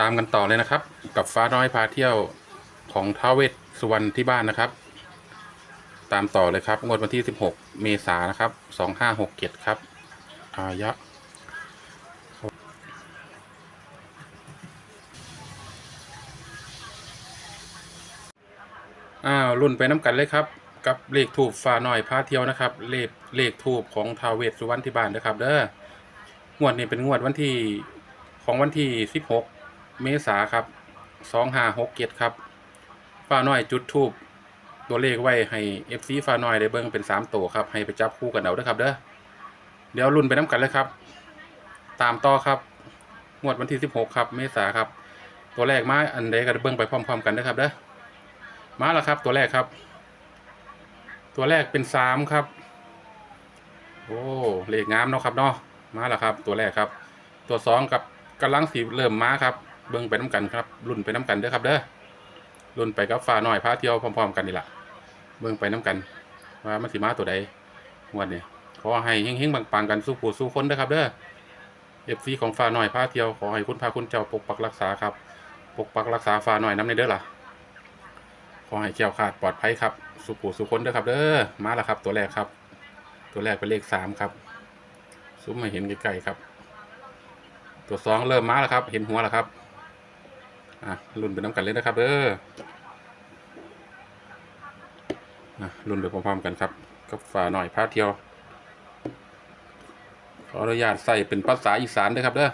ตามกันต่อเลยนะครับ กับฟ้าน้อยพาเที่ยวของท้าวเวสสุวรรณที่บ้านนะครับ ตามต่อเลยครับงวดวันที่ 16 เมษายนนะครับ 2567 ครับ อายะ อ้าวรุ่นไปน้ำกันเลยครับ กับเลขทูบฟ้าน้อยพาเที่ยวนะครับ เลขเลขทูบของท้าวเวสสุวรรณที่บ้านนะครับเด้องวดนี้เป็นงวดวันที่ของวันที่ 16 เมษาครับ2567ครับฟ้าน้อยจุดทูบตัวเลขไว้ให้ FC ฟ้าน้อยได้เบิ่งเป็น3ตัวครับ ให้ไปจับคู่กันเอาด้อครับเด้อเดี๋ยวรุ่นไปน้ำกันเลยครับ ตามต่อครับงวดวันที่16ครับ เมษาครับ ตัวแรกมาอันใดก็เบิ่งไปพร้อมๆกันนะครับเด้อมาแล้วครับ ตัวแรกครับ ตัวแรกเป็นสามครับ โอ้เลขงามเนาะครับเนาะมาแล้วครับ ตัวแรกครับ ตัวสองกับกำลังสีเริ่มมาครับ เบิ่งไปน้ำกันครับรุ่นไปน้ำกันเด้อครับเด้อรุ่นไปกับฟ้าน้อยพาเที่ยวพร้อมๆกันนี่แหละเบิ่งไปน้ำกัน ว่ามันสีมาตัวใดวดนี้ขอให้เฮงๆปังๆกันสู้ผู้สู้คนเด้อครับเด้อเอฟซีของฟ้าน้อยพาเที่ยวขอให้คุณพาคุณเจ้าปกปักรักษาครับ ปกปักรักษาฟ้าน้อยน้ำในเด้อล่ะขอให้แคล้วคลาดปลอดภัยครับ สุขูสุคนเด้อครับเด้อมาแล้วครับ ตัวแรกครับ ตัวแรกเป็นเลขสามครับ ซุ้มมาเห็นไกลๆครับ ตัวสองเริ่มมาแล้วครับ เห็นหัวแล้วครับ อะรุ่นไปน้ำกันเลยนะครับเด้ออะรุ่นไปพร้อมๆกันครับกับฝาหน่อยพาเที่ยว ขออนุญาตใส่เป็นภาษาอีสานเด้อครับเด้อ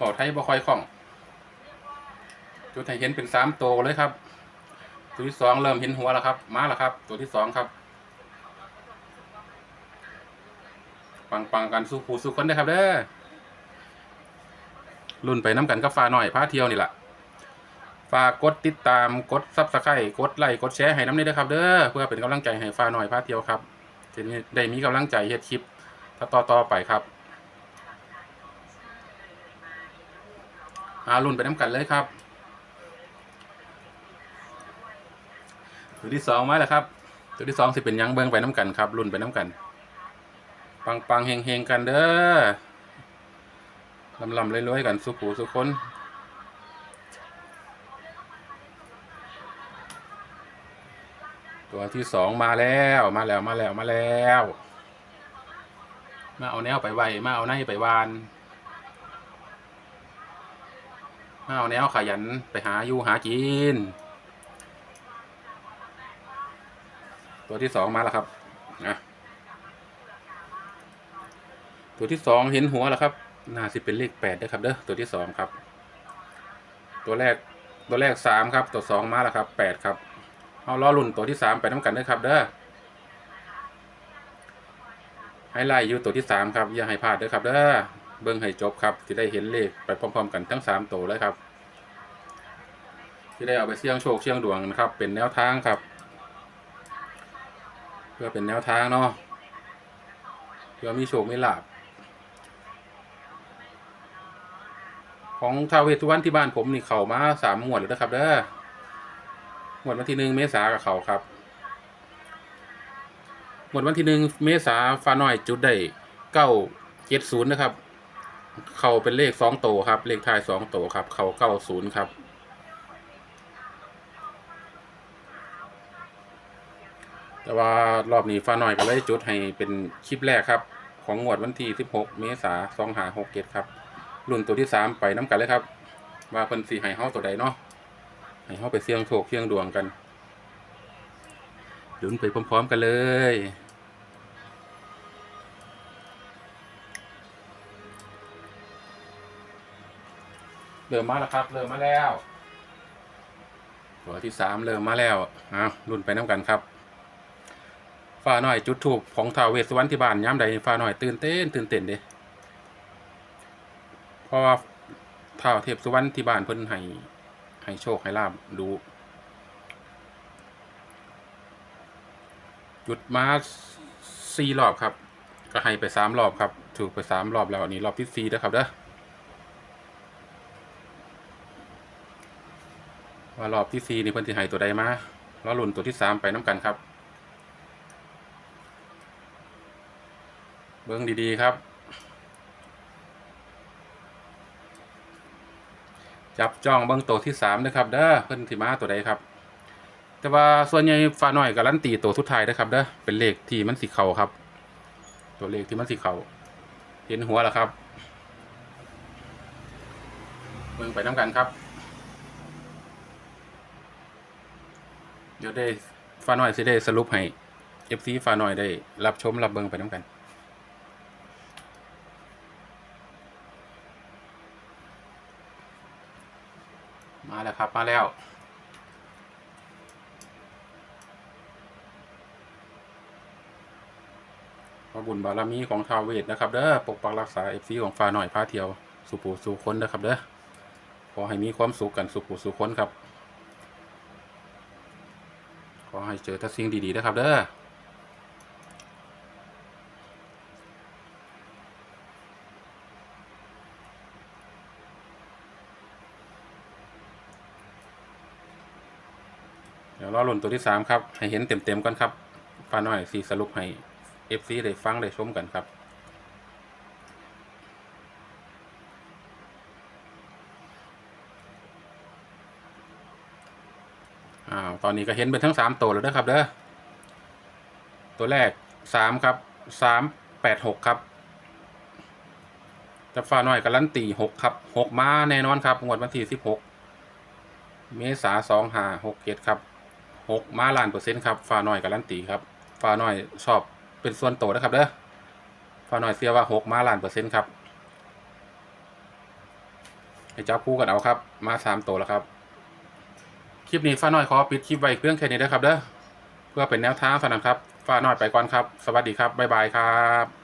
บอกไทยบ่ค่อยคล่อง จุดให้เห็นเป็นสามตัวเลยครับ ตัวที่สองเริ่มเห็นหัวแล้วครับ มาแล้วครับ ตัวที่สองครับ ปังๆกันสู้ผู้สู้คนได้ครับเด้อ รุ่นไปน้ำกันกับฟ้าหน่อยพาเที่ยวนี่แหละฝากกดติดตามกดซับสไครต์กดไลค์กดแชร์ให้น้ำนี้ด้วยครับ เด้อเพื่อเป็นกำลังใจให้ฟ้าหน่อยพาเที่ยวครับจะได้มีกำลังใจเฮ็ดคลิปต่อต่อไปครับอารุ่นไปน้ำกันเลยครับตัวที่สองมาแล้วครับ ตัวที่สองสิเป็นยังเบิ้งไปน้ำกันครับ รุ่นไปน้ำกัน ปังปังเฮงเฮงกันเด้อ ลำลำๆรวยๆกันสุขูสุขคนตัวที่สองมาแล้วมาแล้วมาแล้วมาแล้ว มาเอาแนวไปไวมาเอาในไปวาน มาเอาแนวขยันไปหาอยู่หากิน ตัวที่สองมาแล้วครับนะตัวที่สองเห็นหัวแล้วครับ น่าสิเป็นเลขแปดด้ครับเด้อตัวที่สองครับ ตัวแรกตัวแรกสามครับ ตัวสองมาแล้วครับแปดครับเอาล้อรุ่นตัวที่สามไปน้ำกันด้ครับเด้อให้ไล่อยู่ตัวที่สามครับอย่าให้พลาดด้วยครับเด้อเบิ้งให้จบครับที่ได้เห็นเลขไปพร้อมๆกันทั้งสามตัวเลยครับที่ได้เอาไปเสี่ยงโชคเสี่ยงดวงนะครับ เป็นแนวทางครับ เพื่อเป็นแนวทางเนาะเพื่อมีโชคมีลาบ ของท้าวเวสุวรรณที่บ้านผมนี่เข้ามาสามงวดแล้วนะครับเด้อหมวดวันที่หนึ่งเมษากับเขาครับ หมวดวันที่หนึ่งเมษาฟ้าน้อยจุดได้เก้าเจ็ดศูนย์นะครับ เข้าเป็นเลขสองโตครับ เลขท้ายสองโตครับ เข้าเก้าศูนย์ครับ แต่ว่ารอบนี้ฟ้าน้อยก็เลยจุดให้เป็นคลิปแรกครับ ของงวดวันที่16เมษายน2567ครับ รุ่นตัวที่3ไปน้ำกันเลยครับว่าเพิ่นสิให้เฮาตัวใดเนาะให้เฮาไปเสี่ยงโชคเสี่ยงดวงกันลุ้นไปพร้อม ๆ กันเลยเริ่มมาแล้วครับ เริ่มมาแล้วตัวที่สามเริ่มมาแล้วอะรุ่นไปน้ำกันครับฟ้าหน้อยจุดถูกของทาวเวสวรรณที่บ้านย้ำใดฟ้าหน้อยตื่นเต้นตื่นเต้นเด้ เพราะว่าท้าวเทพสุวรรณที่บ้านเพิ่นให้ให้โชคให้ลาบดูจุดมาสี่รอบครับ ก็ให้ไปสามรอบครับ ถูกไปสามรอบแล้วอันนี้รอบที่สี่แล้วครับเด้อว่ารอบที่สี่นี่เพิ่นสิให้ตัวใดมาแล้วลุ่นตัวที่สามไปน้ำกันครับ เบิ้งดีๆครับ จับจ้องเบิ้งตัวที่สามนะครับเด้อเพิ่นสิมาตัวใดครับ แต่ว่าส่วนใหญ่ฟ้าน้อยการันตีตัวสุดท้ายนะครับเด้อเป็นเลขที่มันสิเขาครับ ตัวเลขที่มันสิเขาเห็นหัวแล้วครับเบิ่งไปน้ำกันครับ เดี๋ยวได้ฟ้าน้อยสิได้สรุปให้ FC ฟ้าน้อยได้รับชมรับเบิ่งไปน้ำกัน มาแล้วครับ มาแล้วพระบุญบารมีของท้าวเวทนะครับ เด้อปกปักรักษาเอฟซีของฟ้าหน่อยพาเที่ยว สุปูสู่คนนะครับเด้อขอให้มีความสุขกันสุปูสู่คนครับ ขอให้เจอแต่สิ่งดีๆนะครับเด้อ ดี๋ยวรอลุ่นตัวที่สามครับ ให้เห็นเต็มๆกันครับฟ้าหน่อยสีสรุปให้เอฟซีได้ฟังได้ชมกันครับอ้าวตอนนี้ก็เห็นเป็นทั้งสามตัวแล้วนะครับเด้อตัวแรกสามครับสามแปดหกครับจะฟ้าน้อยการันตีหกครับหกมาแน่นอนครับงวดวันที่สิบหกเมษาสองห้าหกเจ็ดครับ หกมาล้านเปอร์เซ็นต์ครับฟ้าน้อยการันตีครับฟ้าน้อยชอบเป็นส่วนโตวนะครับเด้อฟ้าน้อยเสียว่าหกมาล้านเปอร์เซ็นต์ครับให้จับคู่กันเอาครับ มาสามตัวแล้วครับ คลิปนี้ฟ้าน้อยขอปิดคลิปไว้เพียงแค่นี้นะครับเด้อเพื่อเป็นแนวทางสำนับครับฟ้าน้อยไปก่อนครับ สวัสดีครับบ๊ายบายครับ